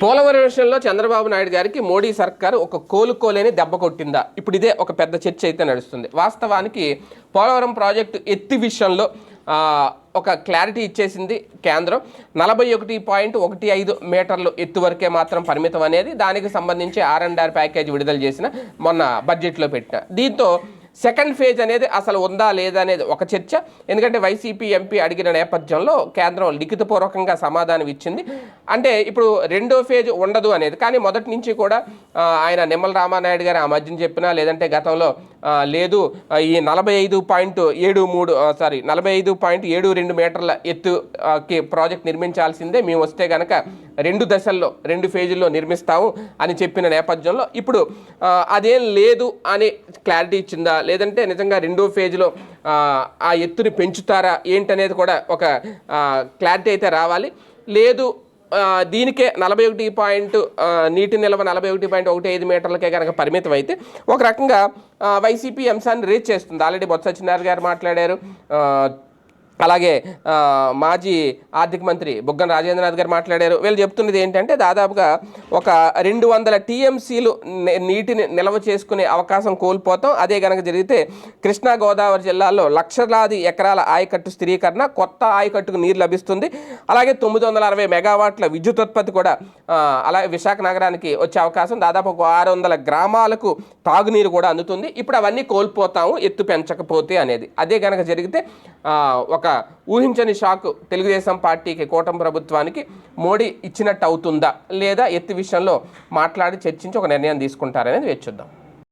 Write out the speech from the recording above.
పోలవరం విషయంలో చంద్రబాబు నాయుడు గారికి మోడీ సర్కార్ ఒక కోలుకోలేని దెబ్బ కొట్టిందా? ఇప్పుడు ఇదే ఒక పెద్ద చర్చ అయితే నడుస్తుంది. వాస్తవానికి పోలవరం ప్రాజెక్టు ఎత్తి విషయంలో ఒక క్లారిటీ ఇచ్చేసింది కేంద్రం. నలభై ఒకటి పాయింట్ ఒకటి ఐదు మీటర్లు ఎత్తు వరకే మాత్రం పరిమితం అనేది దానికి సంబంధించి ఆర్ అండ్ ఆర్ ప్యాకేజ్ విడుదల చేసిన మొన్న బడ్జెట్లో పెట్టిన. దీంతో సెకండ్ ఫేజ్ అనేది అసలు ఉందా లేదా అనేది ఒక చర్చ. ఎందుకంటే వైసీపీ ఎంపీ అడిగిన నేపథ్యంలో కేంద్రం లిఖితపూర్వకంగా సమాధానం ఇచ్చింది. అంటే ఇప్పుడు రెండో ఫేజ్ ఉండదు అనేది. కానీ మొదటి నుంచి కూడా ఆయన నిమ్మల రామానాయుడు గారు ఆ మధ్యన చెప్పినా లేదంటే గతంలో లేదు ఈ నలభై ఐదు పాయింట్ ఏడు మూడు సారీ నలభై ఐదు పాయింట్ ఏడు రెండు మీటర్ల ఎత్తుకి ప్రాజెక్ట్ నిర్మించాల్సిందే. మేము వస్తే కనుక రెండు దశల్లో రెండు ఫేజుల్లో నిర్మిస్తాము అని చెప్పిన నేపథ్యంలో ఇప్పుడు అదేం లేదు అని క్లారిటీ ఇచ్చిందా? లేదంటే నిజంగా రెండో ఫేజ్లో ఆ, ఎత్తుని పెంచుతారా? ఏంటనేది కూడా ఒక క్లారిటీ అయితే రావాలి. లేదు దీనికే నలభై ఒకటి పాయింట్ నీటి నిల్వ నలభై ఒకటి పాయింట్ ఒకటి ఐదు మీటర్లకే కనుక పరిమితం అయితే ఒక రకంగా వైసీపీ అంశాన్ని రీచ్ చేస్తుంది. ఆల్రెడీ బొత్స సత్యనారాయణ గారు మాట్లాడారు. అలాగే మాజీ ఆర్థిక మంత్రి బుగ్గన రాజేంద్రనాథ్ గారు మాట్లాడారు. వీళ్ళు చెప్తున్నది ఏంటంటే దాదాపుగా ఒక రెండు వందల టీఎంసీలు నీటిని నిల్వ చేసుకునే అవకాశం కోల్పోతాం. అదే కనుక జరిగితే కృష్ణా గోదావరి జిల్లాలో లక్షలాది ఎకరాల ఆయకట్టు స్థిరీకరణ కొత్త ఆయకట్టుకు నీరు లభిస్తుంది. అలాగే తొమ్మిది వందల అరవై మెగావాట్ల విద్యుత్ ఉత్పత్తి కూడా అలాగే విశాఖ నగరానికి వచ్చే అవకాశం. దాదాపు ఒక ఆరు వందల గ్రామాలకు తాగునీరు కూడా అందుతుంది. ఇప్పుడు అవన్నీ కోల్పోతాము ఎత్తు పెంచకపోతే అనేది. అదే కనుక జరిగితే ఒక ఒక ఊహించని షాక్ తెలుగుదేశం పార్టీకి కూటమి ప్రభుత్వానికి మోడీ ఇచ్చినట్టు అవుతుందా లేదా ఎత్తి విషయంలో మాట్లాడి చర్చించి ఒక నిర్ణయం తీసుకుంటారనేది వేచి చూద్దాం.